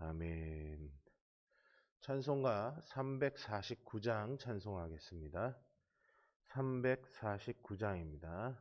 아멘. 찬송가 349장 찬송하겠습니다. 349장입니다.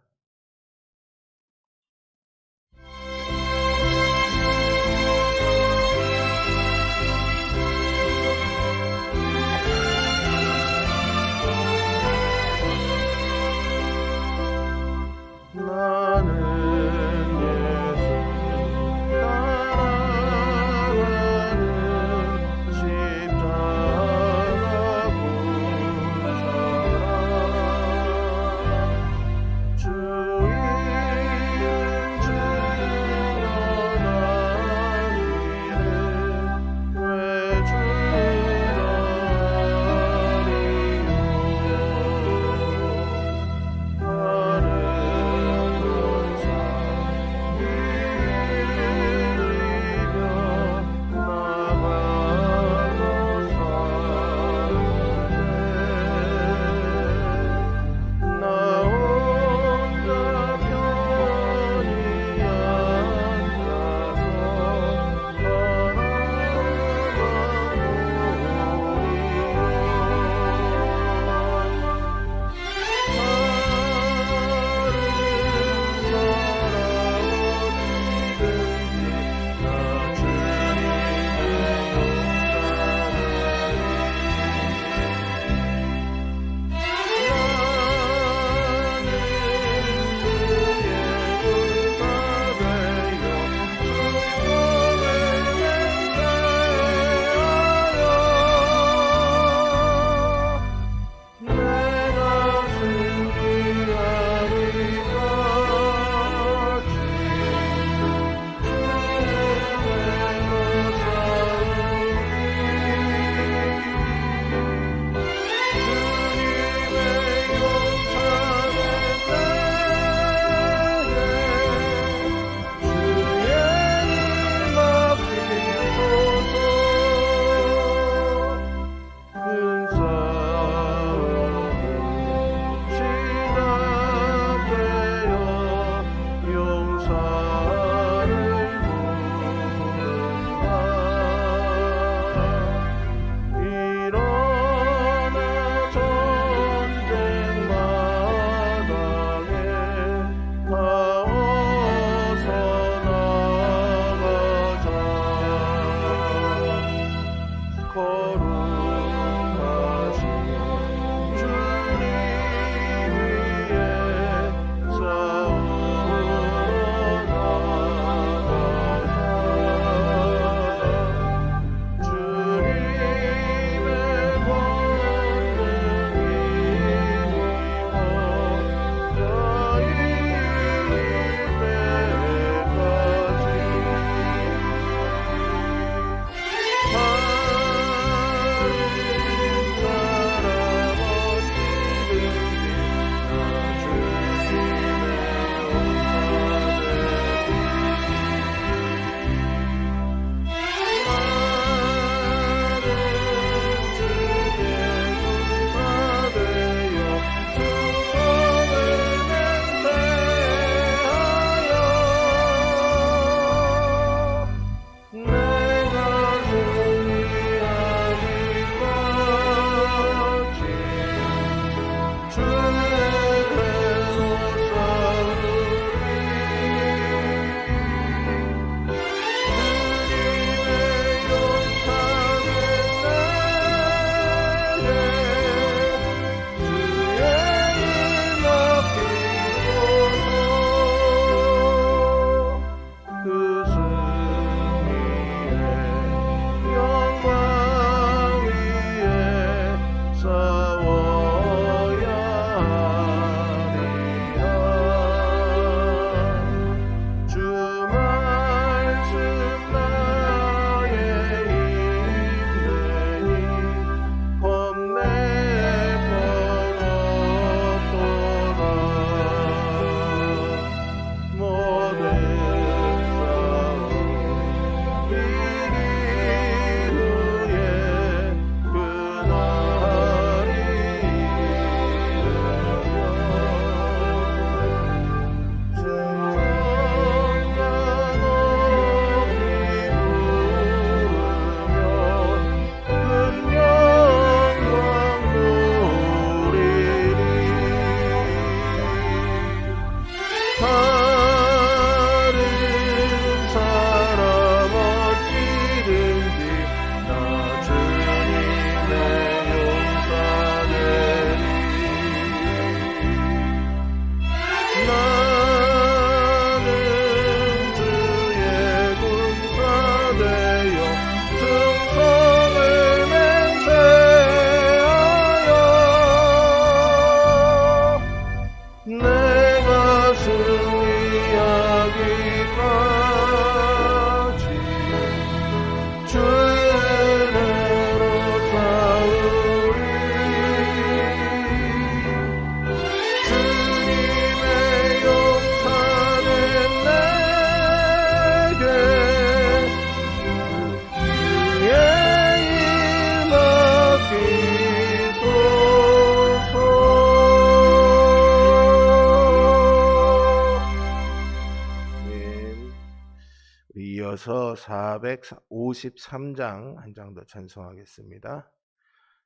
453장 한 장 더 찬송하겠습니다.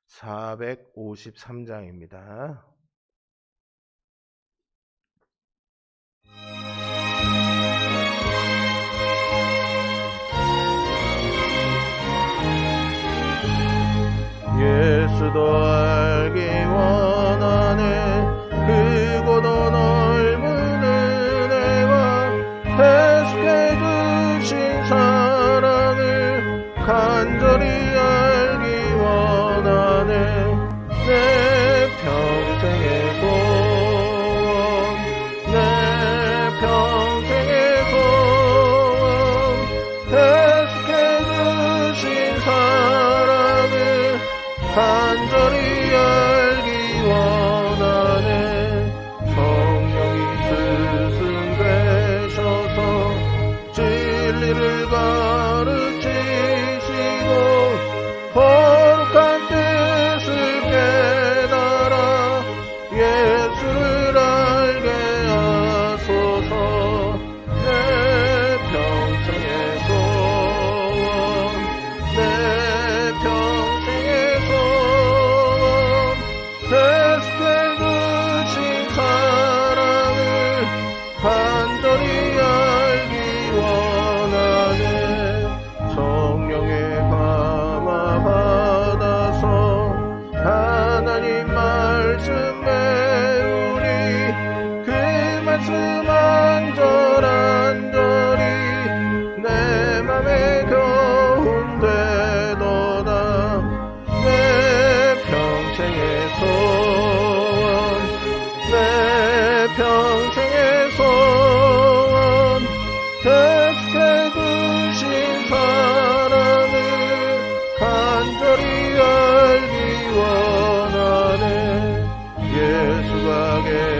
453장입니다. 예수도 알기 원하네 크 예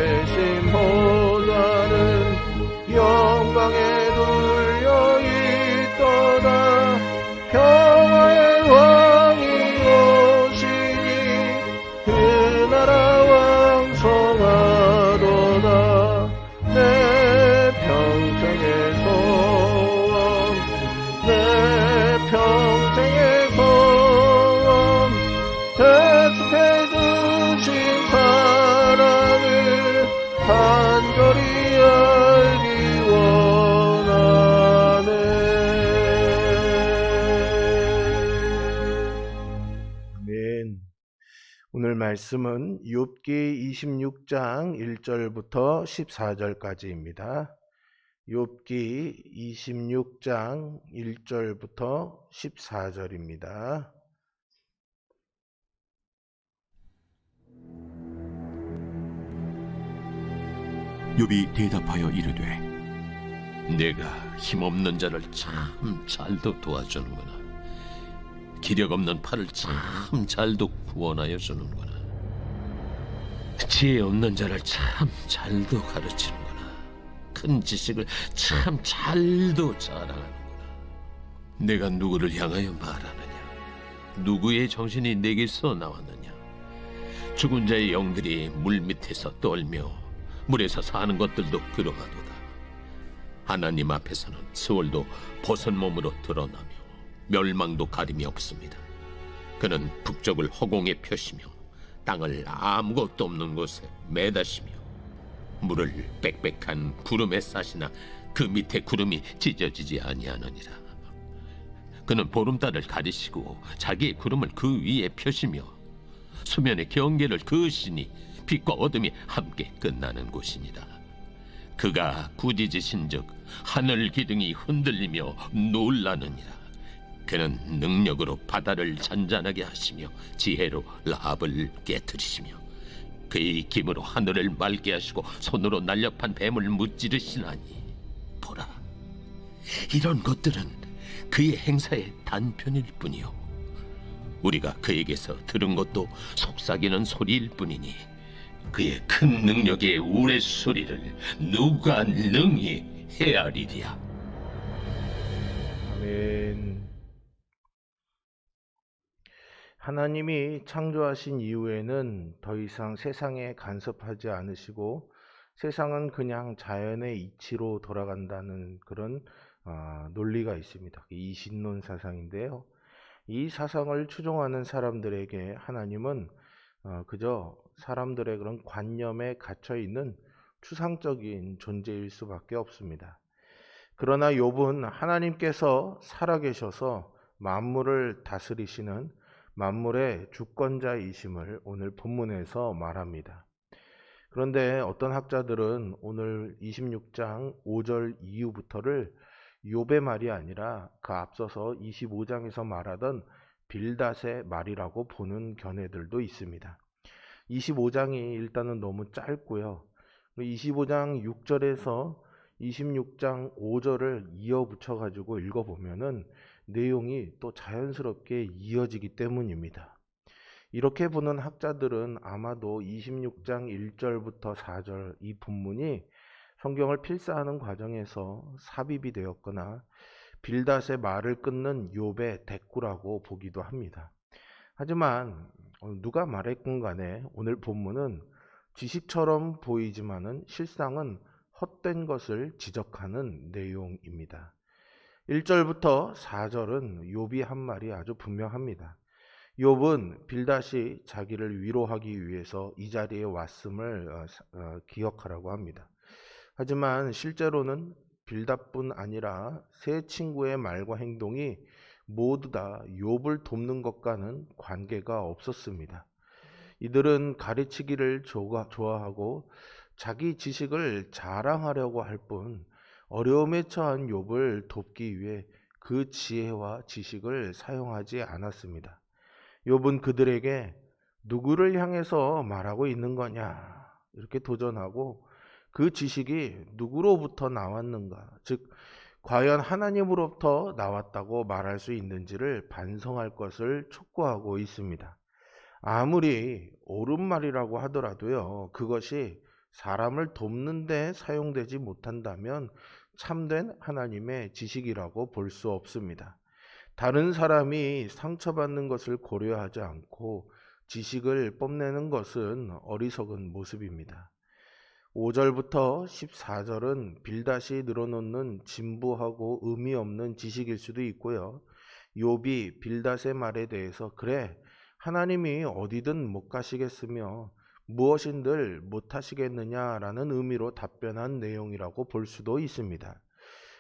오늘 말씀은 욥기 26장 1절부터 14절까지입니다. 욥기 26장 1절부터 14절입니다. 욥이 대답하여 이르되 내가 힘없는 자를 참 잘도 도와주는구나. 기력 없는 팔을 참 잘도 구원하여 주는구나. 지혜 없는 자를 참 잘도 가르치는구나. 큰 지식을 참 잘도 자랑하는구나. 내가 누구를 향하여 말하느냐? 누구의 정신이 내게서 나왔느냐? 죽은 자의 영들이 물 밑에서 떨며 물에서 사는 것들도 그러하도다. 하나님 앞에서는 스월도 벗은 몸으로 드러나며 멸망도 가림이 없습니다. 그는 북쪽을 허공에 펴시며 땅을 아무것도 없는 곳에 매다시며 물을 빽빽한 구름에 싸시나 그 밑에 구름이 찢어지지 아니하느니라. 그는 보름달을 가리시고 자기의 구름을 그 위에 펴시며 수면의 경계를 그으시니 빛과 어둠이 함께 끝나는 곳이니라. 그가 꾸짖으신즉 하늘 기둥이 흔들리며 놀라느니라. 그는 능력으로 바다를 잔잔하게 하시며 지혜로 라합을 깨뜨리시며 그의 김으로 하늘을 맑게 하시고 손으로 날렵한 뱀을 무찌르시나니. 보라 이런 것들은 그의 행사의 단편일 뿐이요 우리가 그에게서 들은 것도 속삭이는 소리일 뿐이니 그의 큰 능력의 우레소리를 누가 능히 헤아리랴. 아멘. 하나님이 창조하신 이후에는 더 이상 세상에 간섭하지 않으시고 세상은 그냥 자연의 이치로 돌아간다는 그런 아, 논리가 있습니다. 이신론 사상인데요. 이 사상을 추종하는 사람들에게 하나님은 어, 그저 사람들의 그런 관념에 갇혀 있는 추상적인 존재일 수밖에 없습니다. 그러나 욥은 하나님께서 살아계셔서 만물을 다스리시는 만물의 주권자이심을 오늘 본문에서 말합니다. 그런데 어떤 학자들은 오늘 26장 5절 이후부터를 욥의 말이 아니라 그 앞서서 25장에서 말하던 빌닷의 말이라고 보는 견해들도 있습니다. 25장이 일단은 너무 짧고요. 25장 6절에서 26장 5절을 이어 붙여 가지고 읽어 보면은 내용이 또 자연스럽게 이어지기 때문입니다. 이렇게 보는 학자들은 아마도 26장 1절부터 4절 이 본문이 성경을 필사하는 과정에서 삽입이 되었거나 빌닷의 말을 끊는 욥의 대꾸라고 보기도 합니다. 하지만 누가 말했건 간에 오늘 본문은 지식처럼 보이지만은 실상은 헛된 것을 지적하는 내용입니다. 1절부터 4절은 욥이 한 말이 아주 분명합니다. 욥은 빌닷이 자기를 위로하기 위해서 이 자리에 왔음을 어, 어, 기억하라고 합니다. 하지만 실제로는 빌닷뿐 아니라 세 친구의 말과 행동이 모두 다 욥을 돕는 것과는 관계가 없었습니다. 이들은 가르치기를 좋아하고 자기 지식을 자랑하려고 할 뿐 어려움에 처한 욥을 돕기 위해 그 지혜와 지식을 사용하지 않았습니다. 욥은 그들에게 누구를 향해서 말하고 있는 거냐 이렇게 도전하고 그 지식이 누구로부터 나왔는가 즉 과연 하나님으로부터 나왔다고 말할 수 있는지를 반성할 것을 촉구하고 있습니다. 아무리 옳은 말이라고 하더라도요, 그것이 사람을 돕는 데 사용되지 못한다면 참된 하나님의 지식이라고 볼 수 없습니다. 다른 사람이 상처받는 것을 고려하지 않고 지식을 뽐내는 것은 어리석은 모습입니다. 5절부터 14절은 빌닷이 늘어놓는 진부하고 의미 없는 지식일 수도 있고요. 욥이 빌닷의 말에 대해서 그래 하나님이 어디든 못 가시겠으며 무엇인들 못하시겠느냐라는 의미로 답변한 내용이라고 볼 수도 있습니다.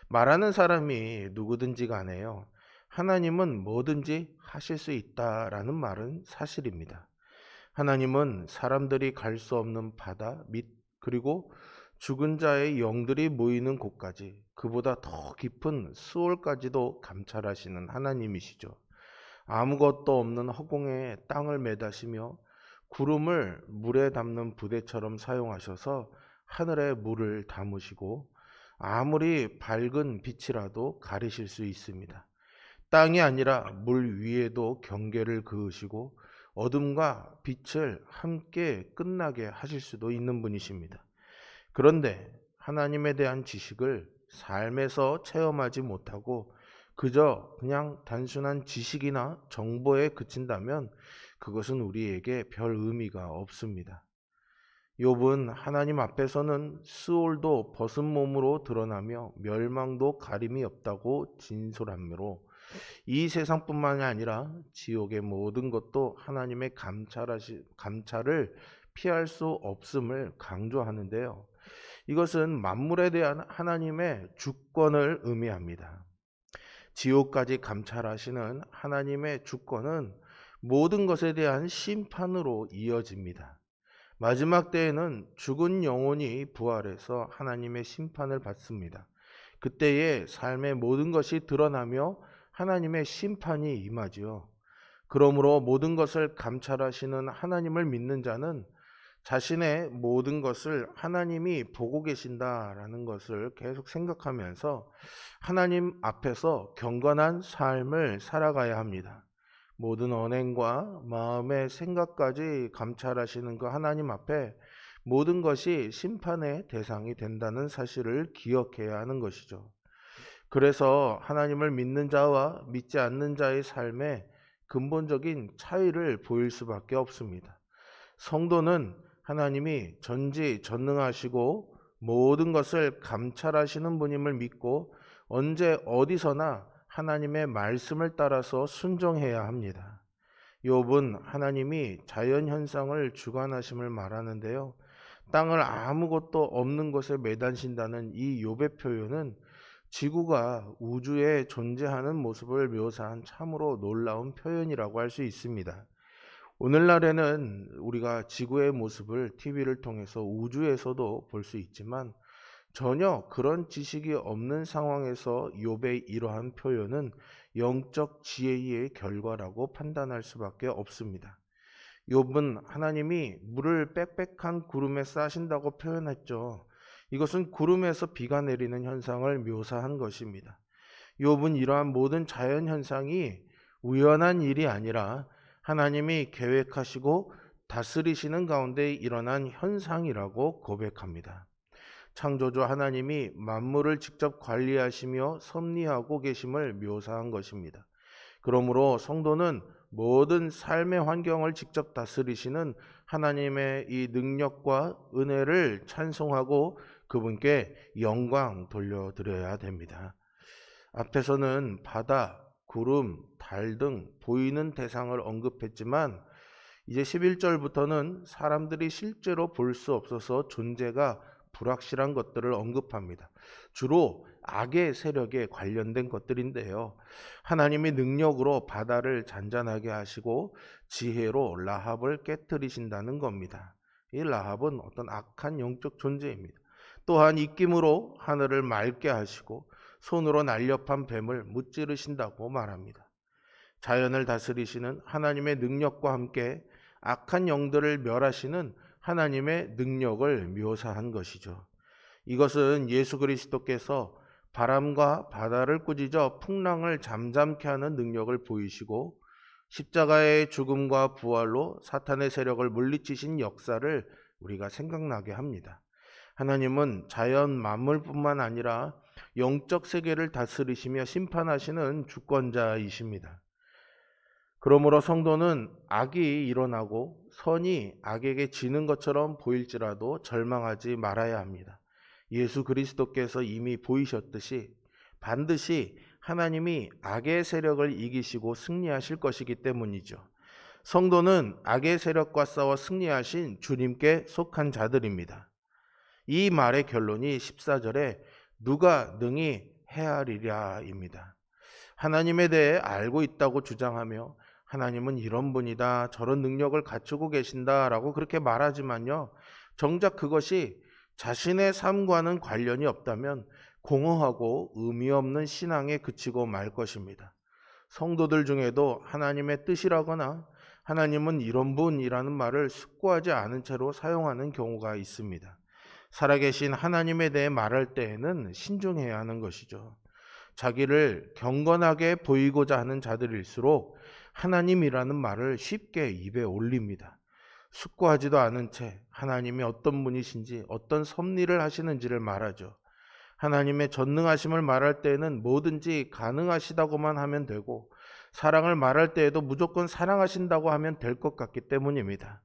말하는 사람이 누구든지 간에요. 하나님은 뭐든지 하실 수 있다라는 말은 사실입니다. 하나님은 사람들이 갈 수 없는 바다 및 그리고 죽은 자의 영들이 모이는 곳까지 그보다 더 깊은 수월까지도 감찰하시는 하나님이시죠. 아무것도 없는 허공에 땅을 매다시며 구름을 물에 담는 부대처럼 사용하셔서 하늘에 물을 담으시고 아무리 밝은 빛이라도 가리실 수 있습니다. 땅이 아니라 물 위에도 경계를 그으시고 어둠과 빛을 함께 끝나게 하실 수도 있는 분이십니다. 그런데 하나님에 대한 지식을 삶에서 체험하지 못하고 그저 그냥 단순한 지식이나 정보에 그친다면 그것은 우리에게 별 의미가 없습니다. 욥은 하나님 앞에서는 스올도 벗은 몸으로 드러나며 멸망도 가림이 없다고 진솔함으로 이 세상뿐만이 아니라 지옥의 모든 것도 하나님의 감찰하시, 감찰을 피할 수 없음을 강조하는데요. 이것은 만물에 대한 하나님의 주권을 의미합니다. 지옥까지 감찰하시는 하나님의 주권은 모든 것에 대한 심판으로 이어집니다. 마지막 때에는 죽은 영혼이 부활해서 하나님의 심판을 받습니다. 그때에 삶의 모든 것이 드러나며 하나님의 심판이 임하지요. 그러므로 모든 것을 감찰하시는 하나님을 믿는 자는 자신의 모든 것을 하나님이 보고 계신다라는 것을 계속 생각하면서 하나님 앞에서 경건한 삶을 살아가야 합니다. 모든 언행과 마음의 생각까지 감찰하시는 그 하나님 앞에 모든 것이 심판의 대상이 된다는 사실을 기억해야 하는 것이죠. 그래서 하나님을 믿는 자와 믿지 않는 자의 삶에 근본적인 차이를 보일 수밖에 없습니다. 성도는 하나님이 전지 전능하시고 모든 것을 감찰하시는 분임을 믿고 언제 어디서나 하나님의 말씀을 따라서 순종해야 합니다. 욥은 하나님이 자연 현상을 주관하심을 말하는데요. 땅을 아무것도 없는 곳에 매단신다는 이 욥의 표현은 지구가 우주에 존재하는 모습을 묘사한 참으로 놀라운 표현이라고 할 수 있습니다. 오늘날에는 우리가 지구의 모습을 TV를 통해서 우주에서도 볼 수 있지만 전혀 그런 지식이 없는 상황에서 욥의 이러한 표현은 영적 지혜의 결과라고 판단할 수밖에 없습니다. 욥은 하나님이 물을 빽빽한 구름에 싸신다고 표현했죠. 이것은 구름에서 비가 내리는 현상을 묘사한 것입니다. 욥은 이러한 모든 자연 현상이 우연한 일이 아니라 하나님이 계획하시고 다스리시는 가운데 일어난 현상이라고 고백합니다. 창조주 하나님이 만물을 직접 관리하시며 섭리하고 계심을 묘사한 것입니다. 그러므로 성도는 모든 삶의 환경을 직접 다스리시는 하나님의 이 능력과 은혜를 찬송하고 그분께 영광 돌려드려야 됩니다. 앞에서는 바다, 구름, 달 등 보이는 대상을 언급했지만 이제 11절부터는 사람들이 실제로 볼 수 없어서 존재가 불확실한 것들을 언급합니다. 주로 악의 세력에 관련된 것들인데요. 하나님이 능력으로 바다를 잔잔하게 하시고 지혜로 라합을 깨뜨리신다는 겁니다. 이 라합은 어떤 악한 영적 존재입니다. 또한 입김으로 하늘을 맑게 하시고 손으로 날렵한 뱀을 무찌르신다고 말합니다. 자연을 다스리시는 하나님의 능력과 함께 악한 영들을 멸하시는 하나님의 능력을 묘사한 것이죠. 이것은 예수 그리스도께서 바람과 바다를 꾸짖어 풍랑을 잠잠케 하는 능력을 보이시고 십자가의 죽음과 부활로 사탄의 세력을 물리치신 역사를 우리가 생각나게 합니다. 하나님은 자연 만물뿐만 아니라 영적 세계를 다스리시며 심판하시는 주권자이십니다. 그러므로 성도는 악이 일어나고 선이 악에게 지는 것처럼 보일지라도 절망하지 말아야 합니다. 예수 그리스도께서 이미 보이셨듯이 반드시 하나님이 악의 세력을 이기시고 승리하실 것이기 때문이죠. 성도는 악의 세력과 싸워 승리하신 주님께 속한 자들입니다. 이 말의 결론이 14절에 누가 능히 헤아리랴입니다. 하나님에 대해 알고 있다고 주장하며 하나님은 이런 분이다, 저런 능력을 갖추고 계신다라고 그렇게 말하지만요. 정작 그것이 자신의 삶과는 관련이 없다면 공허하고 의미 없는 신앙에 그치고 말 것입니다. 성도들 중에도 하나님의 뜻이라거나 하나님은 이런 분이라는 말을 숙고하지 않은 채로 사용하는 경우가 있습니다. 살아계신 하나님에 대해 말할 때에는 신중해야 하는 것이죠. 자기를 경건하게 보이고자 하는 자들일수록 하나님이라는 말을 쉽게 입에 올립니다. 숙고하지도 않은 채 하나님이 어떤 분이신지 어떤 섭리를 하시는지를 말하죠. 하나님의 전능하심을 말할 때에는 뭐든지 가능하시다고만 하면 되고 사랑을 말할 때에도 무조건 사랑하신다고 하면 될 것 같기 때문입니다.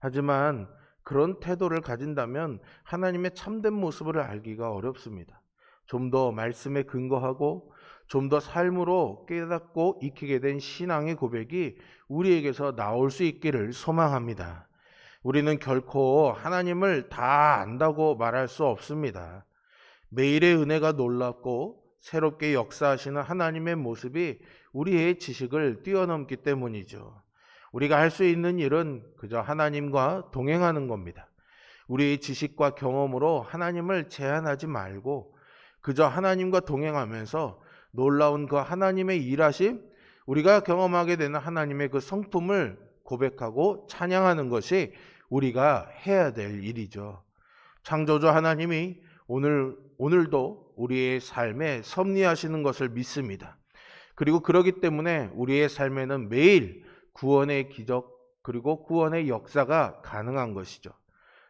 하지만 그런 태도를 가진다면 하나님의 참된 모습을 알기가 어렵습니다. 좀 더 말씀에 근거하고 좀 더 삶으로 깨닫고 익히게 된 신앙의 고백이 우리에게서 나올 수 있기를 소망합니다. 우리는 결코 하나님을 다 안다고 말할 수 없습니다. 매일의 은혜가 놀랍고 새롭게 역사하시는 하나님의 모습이 우리의 지식을 뛰어넘기 때문이죠. 우리가 할 수 있는 일은 그저 하나님과 동행하는 겁니다. 우리의 지식과 경험으로 하나님을 제한하지 말고 그저 하나님과 동행하면서 놀라운 그 하나님의 일하심, 우리가 경험하게 되는 하나님의 그 성품을 고백하고 찬양하는 것이 우리가 해야 될 일이죠. 창조주 하나님이 오늘 오늘도 우리의 삶에 섭리하시는 것을 믿습니다. 그리고 그러기 때문에 우리의 삶에는 매일 구원의 기적 그리고 구원의 역사가 가능한 것이죠.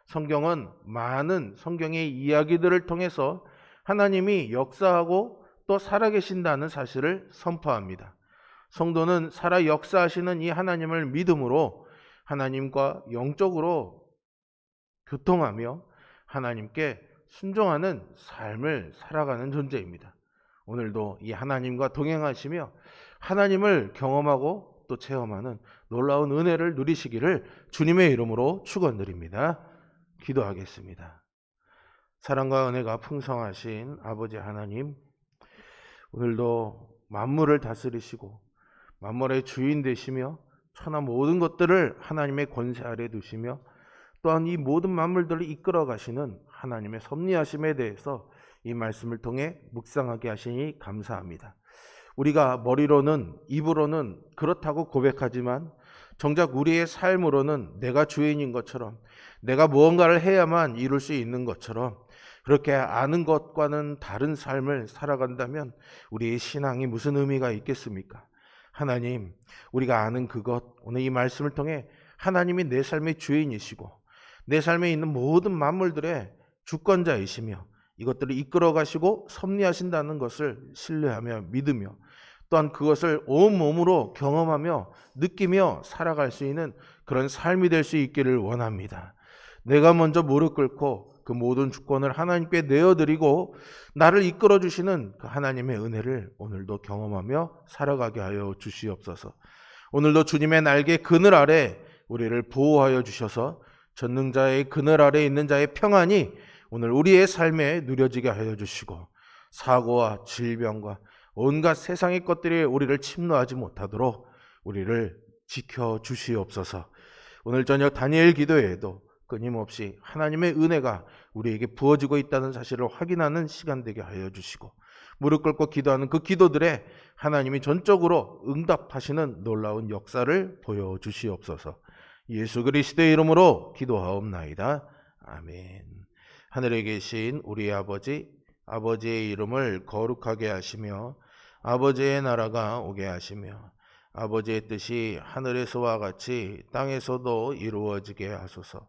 성경은 많은 성경의 이야기들을 통해서 하나님이 역사하고 또 살아계신다는 사실을 선포합니다. 성도는 살아 역사하시는 이 하나님을 믿음으로 하나님과 영적으로 교통하며 하나님께 순종하는 삶을 살아가는 존재입니다. 오늘도 이 하나님과 동행하시며 하나님을 경험하고 또 체험하는 놀라운 은혜를 누리시기를 주님의 이름으로 축원드립니다. 기도하겠습니다. 사랑과 은혜가 풍성하신 아버지 하나님, 오늘도 만물을 다스리시고 만물의 주인 되시며 천하 모든 것들을 하나님의 권세 아래 두시며 또한 이 모든 만물들을 이끌어 가시는 하나님의 섭리하심에 대해서 이 말씀을 통해 묵상하게 하시니 감사합니다. 우리가 머리로는 입으로는 그렇다고 고백하지만 정작 우리의 삶으로는 내가 주인인 것처럼 내가 무언가를 해야만 이룰 수 있는 것처럼 그렇게 아는 것과는 다른 삶을 살아간다면 우리의 신앙이 무슨 의미가 있겠습니까? 하나님, 우리가 아는 그것, 오늘 이 말씀을 통해 하나님이 내 삶의 주인이시고 내 삶에 있는 모든 만물들의 주권자이시며 이것들을 이끌어 가시고 섭리하신다는 것을 신뢰하며 믿으며 또한 그것을 온몸으로 경험하며 느끼며 살아갈 수 있는 그런 삶이 될 수 있기를 원합니다. 내가 먼저 무릎 꿇고 그 모든 주권을 하나님께 내어드리고 나를 이끌어 주시는 그 하나님의 은혜를 오늘도 경험하며 살아가게 하여 주시옵소서. 오늘도 주님의 날개 그늘 아래 우리를 보호하여 주셔서 전능자의 그늘 아래 있는 자의 평안이 오늘 우리의 삶에 누려지게 하여 주시고 사고와 질병과 온갖 세상의 것들이 우리를 침노하지 못하도록 우리를 지켜 주시옵소서. 오늘 저녁 다니엘 기도에도 끊임없이 하나님의 은혜가 우리에게 부어지고 있다는 사실을 확인하는 시간 되게 하여 주시고 무릎 꿇고 기도하는 그 기도들에 하나님이 전적으로 응답하시는 놀라운 역사를 보여 주시옵소서. 예수 그리스도의 이름으로 기도하옵나이다. 아멘. 하늘에 계신 우리 아버지 아버지의 이름을 거룩하게 하시며 아버지의 나라가 오게 하시며 아버지의 뜻이 하늘에서와 같이 땅에서도 이루어지게 하소서.